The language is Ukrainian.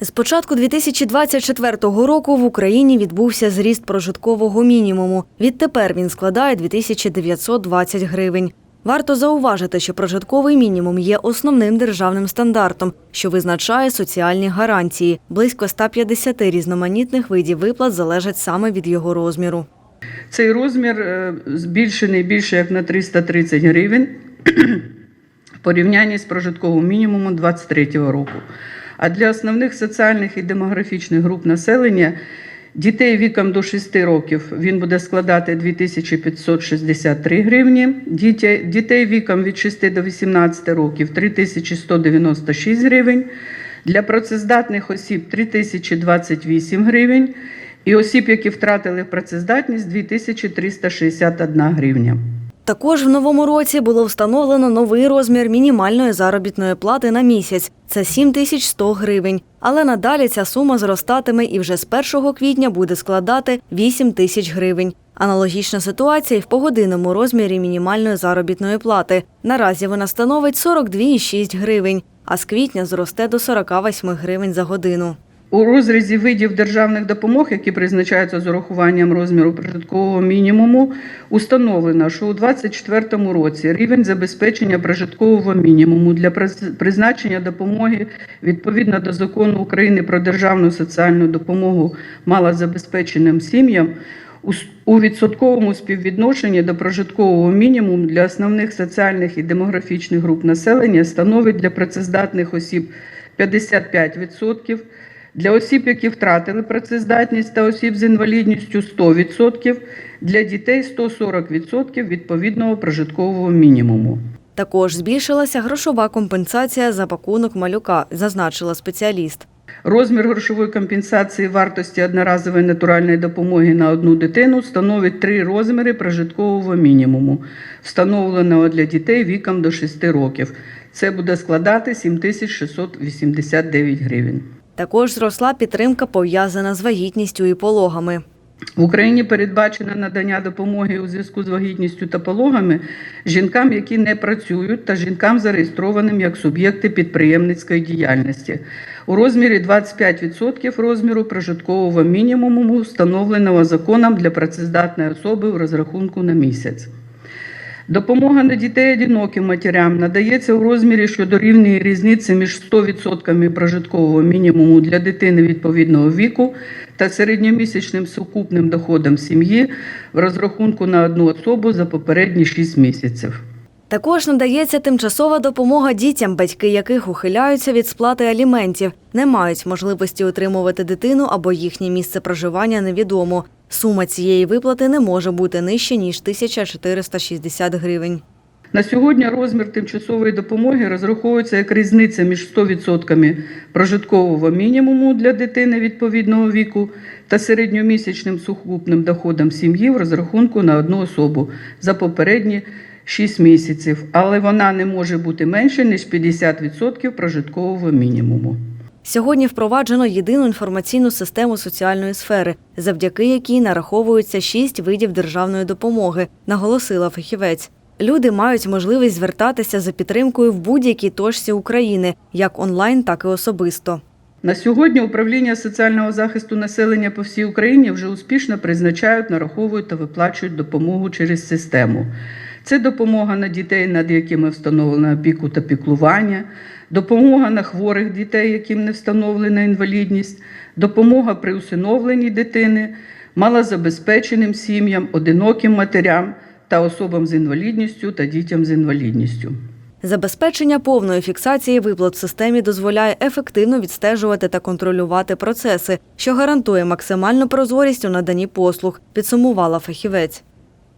З початку 2024 року в Україні відбувся зріст прожиткового мінімуму. Відтепер він складає 2920 гривень. Варто зауважити, що прожитковий мінімум є основним державним стандартом, що визначає соціальні гарантії. Близько 150 різноманітних видів виплат залежать саме від його розміру. Цей розмір е, збільшений більше як на 330 гривень в порівнянні з прожитковим мінімумом 2023 року. А для основних соціальних і демографічних груп населення дітей віком до 6 років він буде складати 2563 гривні, дітей, віком від 6 до 18 років 3196 гривень, для працездатних осіб 3028 гривень і осіб, які втратили працездатність 2361 гривня. Також в новому році було встановлено новий розмір мінімальної заробітної плати на місяць це 7100 гривень. Але надалі ця сума зростатиме і вже з 1 квітня буде складати 8 тисяч гривень. Аналогічна ситуація і в погодинному розмірі мінімальної заробітної плати. Наразі вона становить 42,6 гривень, а з квітня зросте до 48 гривень за годину. У розрізі видів державних допомог, які призначаються з урахуванням розміру прожиткового мінімуму, установлено, що у 2024 році рівень забезпечення прожиткового мінімуму для призначення допомоги відповідно до закону України про державну соціальну допомогу малозабезпеченим сім'ям у відсотковому співвідношенні до прожиткового мінімуму для основних соціальних і демографічних груп населення становить для працездатних осіб 55%, для осіб, які втратили працездатність та осіб з інвалідністю 100%, для дітей 140% відповідного прожиткового мінімуму. Також збільшилася грошова компенсація за пакунок малюка, зазначила спеціаліст. Розмір грошової компенсації вартості одноразової натуральної допомоги на одну дитину становить три розміри прожиткового мінімуму, встановленого для дітей віком до 6 років. Це буде складати 7689 гривень. Також зросла підтримка пов'язана з вагітністю і пологами. В Україні передбачено надання допомоги у зв'язку з вагітністю та пологами жінкам, які не працюють, та жінкам, зареєстрованим як суб'єкти підприємницької діяльності. У розмірі 25% розміру прожиткового мінімуму, встановленого законом для працездатної особи в розрахунку на місяць. Допомога на дітей одиноким матерям надається у розмірі, що дорівнює різниці між 100% прожиткового мінімуму для дитини відповідного віку та середньомісячним сукупним доходом сім'ї в розрахунку на одну особу за попередні 6 місяців. Також надається тимчасова допомога дітям, батьки яких ухиляються від сплати аліментів, не мають можливості утримувати дитину або їхнє місце проживання невідомо. Сума цієї виплати не може бути нижче ніж 1460 гривень. На сьогодні розмір тимчасової допомоги розраховується як різниця між 100% прожиткового мінімуму для дитини відповідного віку та середньомісячним сукупним доходом сім'ї в розрахунку на одну особу за попередні 6 місяців, але вона не може бути менше ніж 50% прожиткового мінімуму. Сьогодні впроваджено єдину інформаційну систему соціальної сфери, завдяки якій нараховуються шість видів державної допомоги, наголосила фахівець. Люди мають можливість звертатися за підтримкою в будь-якій точці України, як онлайн, так і особисто. На сьогодні управління соціального захисту населення по всій Україні вже успішно призначають, нараховують та виплачують допомогу через систему. Це допомога на дітей, над якими встановлено опіку та піклування, допомога на хворих дітей, яким не встановлена інвалідність, допомога при усиновленні дитини, малозабезпеченим сім'ям, одиноким матерям та особам з інвалідністю та дітям з інвалідністю. Забезпечення повної фіксації виплат в системі дозволяє ефективно відстежувати та контролювати процеси, що гарантує максимальну прозорість у наданні послуг, підсумувала фахівець.